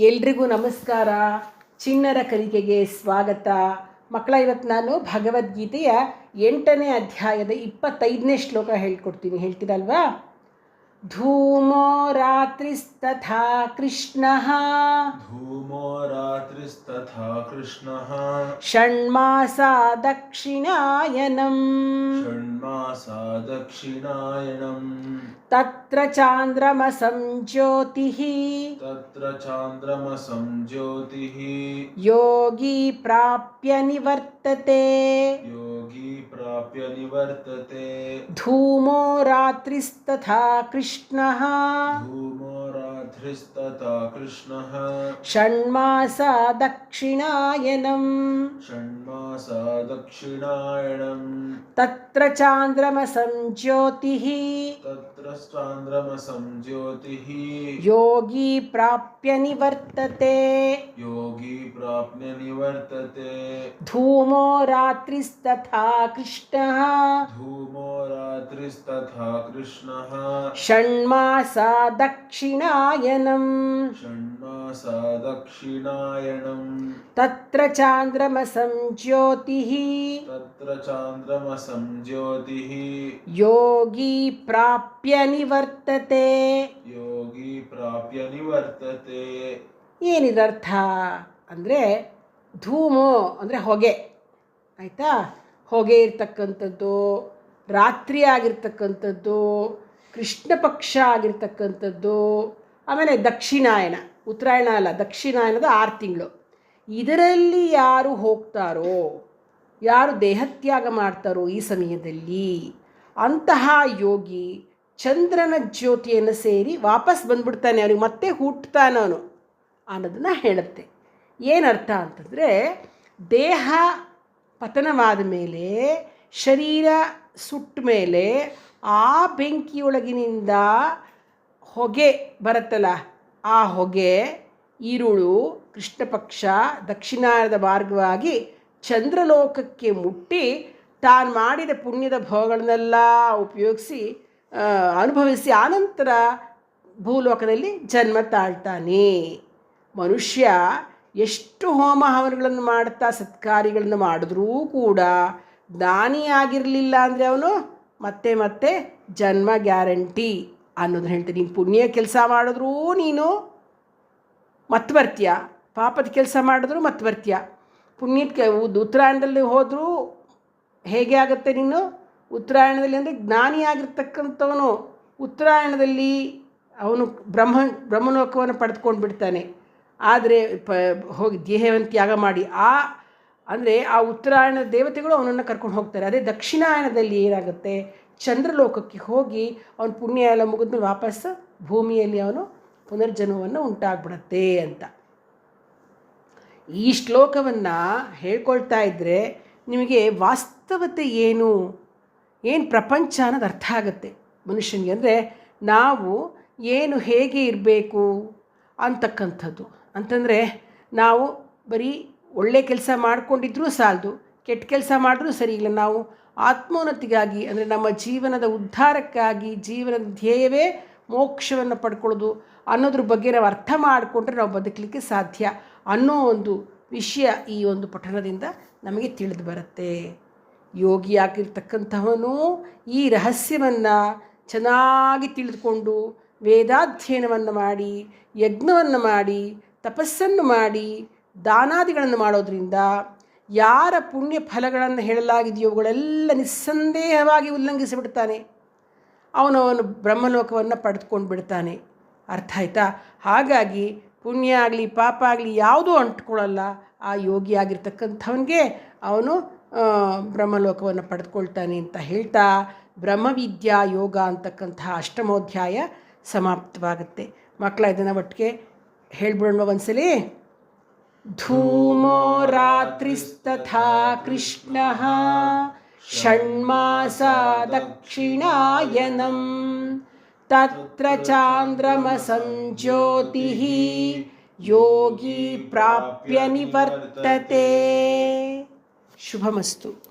ಎಲ್ರಿಗೂ ನಮಸ್ಕಾರ. ಚಿಣ್ಣರ ಕಲಿಕೆಗೆ ಸ್ವಾಗತ. ಮಕ್ಕಳ, ಇವತ್ತು ನಾನು ಭಗವದ್ಗೀತೆಯ ಎಂಟನೇ ಅಧ್ಯಾಯದ ಇಪ್ಪತ್ತೈದನೇ ಶ್ಲೋಕ ಹೇಳ್ಕೊಡ್ತೀನಿ. ಹೇಳ್ತೀರಲ್ವಾ? धूमो रात्रिस्तथा कृष्णः। धूमो रात्रिस्तथा कृष्णः। षण्मासा दक्षिणायनम्। षण्मासा दक्षिणायनम्। तत्र चान्द्रमसं ज्योतिः। तत्र चान्द्रमसं ज्योतिः। योगी प्राप्य निवर्तते। यो ಧೂಮೋ ರಾತ್ರಿಸ್ತಥಾ ಕೃಷ್ಣಃ धूमो धृस्तता कृष्णः षण्मासा दक्षिणायनम् षण्मासा दक्षिणायनम् तत्र चान्द्रमसं ज्योतिः। तत्र चान्द्रमसं ज्योतिः। योगी प्राप्य निवर्तते। योगी प्राप्य निवर्तते। धूमो रात्रिस्तथा कृष्णः। धूमो रात्रिस्तथा कृष्णः। षण्मासा दक्षिणाय ತತ್ರ ಚಾಂದ್ರಮಸಂ ಜ್ಯೋತಿಃ तत्र चान्द्रमसं ज्योतिः ಯೋಗಿ ಪ್ರಾಪ್ಯ ನಿವರ್ತತೆ योगी प्राप्य निवर्तते ಏನಿದರ್ಥ ಅಂದರೆ ಧೂಮು ಅಂದರೆ ಹೊಗೆ ಆಯಿತಾ ಹೊಗೆ ಇರ್ತಕ್ಕಂಥದ್ದು ರಾತ್ರಿ ಆಗಿರ್ತಕ್ಕಂಥದ್ದು ಕೃಷ್ಣ ಪಕ್ಷ ಆಗಿರ್ತಕ್ಕಂಥದ್ದು ಆಮೇಲೆ ದಕ್ಷಿಣಾಯನ, ಉತ್ತರಾಯಣ ಅಲ್ಲ ದಕ್ಷಿಣಾಯನದ ಆರು ತಿಂಗಳು. ಇದರಲ್ಲಿ ಯಾರು ಹೋಗ್ತಾರೋ, ಯಾರು ದೇಹತ್ಯಾಗ ಮಾಡ್ತಾರೋ ಈ ಸಮಯದಲ್ಲಿ ಅಂತಹ ಯೋಗಿ ಚಂದ್ರನ ಜ್ಯೋತಿಯನ್ನು ಸೇರಿ ವಾಪಸ್ ಬಂದ್ಬಿಡ್ತಾನೆ ಅವನಿಗೆ, ಮತ್ತೆ ಹುಟ್ಟುತ್ತಾನವನು ಅನ್ನೋದನ್ನು ಹೇಳುತ್ತೆ. ಏನರ್ಥ ಅಂತಂದರೆ ದೇಹ ಪತನವಾದ ಮೇಲೆ, ಶರೀರ ಸುಟ್ಟ ಮೇಲೆ ಆ ಬೆಂಕಿಯೊಳಗಿನಿಂದ ಹೊಗೆ ಬರುತ್ತಲ್ಲ, ಆ ಹೊಗೆ ಈರುಳು ಕೃಷ್ಣ ಪಕ್ಷ ದಕ್ಷಿಣಾಯನದ ಮಾರ್ಗವಾಗಿ ಚಂದ್ರಲೋಕಕ್ಕೆ ಮುಟ್ಟಿ ತಾನು ಮಾಡಿದ ಪುಣ್ಯದ ಭೋಗಗಳನ್ನೆಲ್ಲ ಉಪಯೋಗಿಸಿ ಅನುಭವಿಸಿ ಆನಂತರ ಭೂಲೋಕದಲ್ಲಿ ಜನ್ಮ ತಾಳ್ತಾನೆ. ಮನುಷ್ಯ ಎಷ್ಟು ಹೋಮ ಹವನಗಳನ್ನು ಮಾಡ್ತಾ ಸತ್ಕಾರ್ಯಗಳನ್ನು ಮಾಡಿದ್ರೂ ಕೂಡ ದಾನಿಯಾಗಿರಲಿಲ್ಲ ಅಂದರೆ ಅವನು ಮತ್ತೆ ಮತ್ತೆ ಜನ್ಮ ಗ್ಯಾರಂಟಿ. ಅನ್ನೋದನ್ನ ಹೇಳ್ತೀನಿ. ನೀನು ಪುಣ್ಯ ಕೆಲಸ ಮಾಡಿದ್ರೂ ನೀನು ಮತ್ತೆ ಬರ್ತೀಯ ಪಾಪದ ಕೆಲಸ ಮಾಡಿದ್ರು ಮತ್ತೆ ಬರ್ತೀಯ ಪುಣ್ಯಕ್ಕೆ ಉತ್ತರಾಯಣದಲ್ಲಿ ಹೋದರೂ ಹೇಗೆ ಆಗುತ್ತೆ ನೀನು? ಉತ್ತರಾಯಣದಲ್ಲಿ ಅಂದರೆ ಜ್ಞಾನಿಯಾಗಿರ್ತಕ್ಕಂಥವನು. ಉತ್ತರಾಯಣದಲ್ಲಿ ಅವನು ಬ್ರಹ್ಮ, ಬ್ರಹ್ಮಲೋಕವನ್ನು ಪಡೆದುಕೊಂಡು ಬಿಡ್ತಾನೆ. ಆದರೆ ಪ, ಹೋಗಿ ದೇಹವನ್ನು ತ್ಯಾಗ ಮಾಡಿ ಆ, ಅಂದರೆ ಆ ಉತ್ತರಾಯಣದ ದೇವತೆಗಳು ಅವನನ್ನು ಕರ್ಕೊಂಡು ಹೋಗ್ತಾರೆ. ಅದೇ ದಕ್ಷಿಣಾಯಣದಲ್ಲಿ ಏನಾಗುತ್ತೆ? ಚಂದ್ರಲೋಕಕ್ಕೆ ಹೋಗಿ ಅವನ ಪುಣ್ಯ ಎಲ್ಲ ಮುಗಿದ್ಮೇಲೆ ವಾಪಸ್ ಭೂಮಿಯಲ್ಲಿ ಅವನು ಪುನರ್ಜನ್ಮವನ್ನು ಉಂಟಾಗ್ಬಿಡತ್ತೆ ಅಂತ. ಈ ಶ್ಲೋಕವನ್ನು ಹೇಳ್ಕೊಳ್ತಾ ಇದ್ದರೆ ನಿಮಗೆ ವಾಸ್ತವತೆ ಏನು? ಏನು ಪ್ರಪಂಚ ಅನ್ನೋದು ಅರ್ಥ ಆಗುತ್ತೆ ಮನುಷ್ಯನಿಗೆ. ಅಂದರೆ ನಾವು ಏನು ಹೇಗೆ ಇರಬೇಕು ಅಂತಕ್ಕಂಥದ್ದು. ಅಂತಂದರೆ ನಾವು ಬರೀ ಒಳ್ಳೆ ಕೆಲಸ ಮಾಡಿಕೊಂಡಿದ್ರೂ ಸಾಲದು ಕೆಟ್ಟ ಕೆಲಸ ಮಾಡಿದ್ರೂ ಸರಿ ಇಲ್ಲ ನಾವು ಆತ್ಮೋನ್ನತಿಗಾಗಿ, ಅಂದರೆ ನಮ್ಮ ಜೀವನದ ಉದ್ಧಾರಕ್ಕಾಗಿ, ಜೀವನದ ಧ್ಯೇಯವೇ ಮೋಕ್ಷವನ್ನು ಪಡ್ಕೊಳ್ಳೋದು ಅನ್ನೋದ್ರ ಬಗ್ಗೆ ನಾವು ಅರ್ಥ ಮಾಡಿಕೊಂಡ್ರೆ ನಾವು ಬದುಕಲಿಕ್ಕೆ ಸಾಧ್ಯ ಅನ್ನೋ ಒಂದು ವಿಷಯ ಈ ಒಂದು ಪಠಣದಿಂದ ನಮಗೆ ತಿಳಿದು ಬರುತ್ತೆ. ಯೋಗಿ ಆಗಿರ್ತಕ್ಕಂಥವನು ಈ ರಹಸ್ಯವನ್ನು ಚೆನ್ನಾಗಿ ತಿಳಿದುಕೊಂಡು ವೇದಾಧ್ಯಯನವನ್ನು ಮಾಡಿ, ಯಜ್ಞವನ್ನು ಮಾಡಿ, ತಪಸ್ಸನ್ನು ಮಾಡಿ, ದಾನಾದಿಗಳನ್ನು ಮಾಡೋದ್ರಿಂದ ಯಾರ ಪುಣ್ಯ ಫಲಗಳನ್ನು ಹೇಳಲಾಗಿದೆಯೋ ಅವುಗಳೆಲ್ಲ ನಿಸ್ಸಂದೇಹವಾಗಿ ಉಲ್ಲಂಘಿಸಿಬಿಡ್ತಾನೆ. ಅವನು ಬ್ರಹ್ಮಲೋಕವನ್ನು ಪಡೆದುಕೊಂಡು ಬಿಡ್ತಾನೆ. ಅರ್ಥ ಆಯ್ತಾ? ಹಾಗಾಗಿ ಪುಣ್ಯ ಆಗಲಿ, ಪಾಪ ಆಗಲಿ ಯಾವುದೂ ಅಂಟ್ಕೊಳ್ಳಲ್ಲ. ಆ ಯೋಗಿ ಆಗಿರ್ತಕ್ಕಂಥವನಿಗೆ ಅವನು ಬ್ರಹ್ಮಲೋಕವನ್ನು ಪಡೆದುಕೊಳ್ತಾನೆ ಅಂತ ಹೇಳ್ತಾ ಬ್ರಹ್ಮವಿದ್ಯಾ ಯೋಗ ಅಂತಕ್ಕಂಥ ಅಷ್ಟಮೋಧ್ಯಾಯ ಸಮಾಪ್ತವಾಗುತ್ತೆ. ಮಕ್ಕಳ, ಇದನ್ನು ಒಟ್ಟಿಗೆ ಹೇಳ್ಬಿಡೋಣ ಒಂದ್ಸಲಿ. ಧೂಮೋ ರಾತ್ರಿಸ್ತಥಾ ಕೃಷ್ಣಃ ಷಣ್ಮಾಸ ದಕ್ಷಿಣಾಯನಂ ತತ್ರ ಚಾಂದ್ರಮಸಂ ಜ್ಯೋತಿಃ ಯೋಗಿ ಪ್ರಾಪ್ಯ ನಿವರ್ತತೆ ಶುಭಮಸ್ತು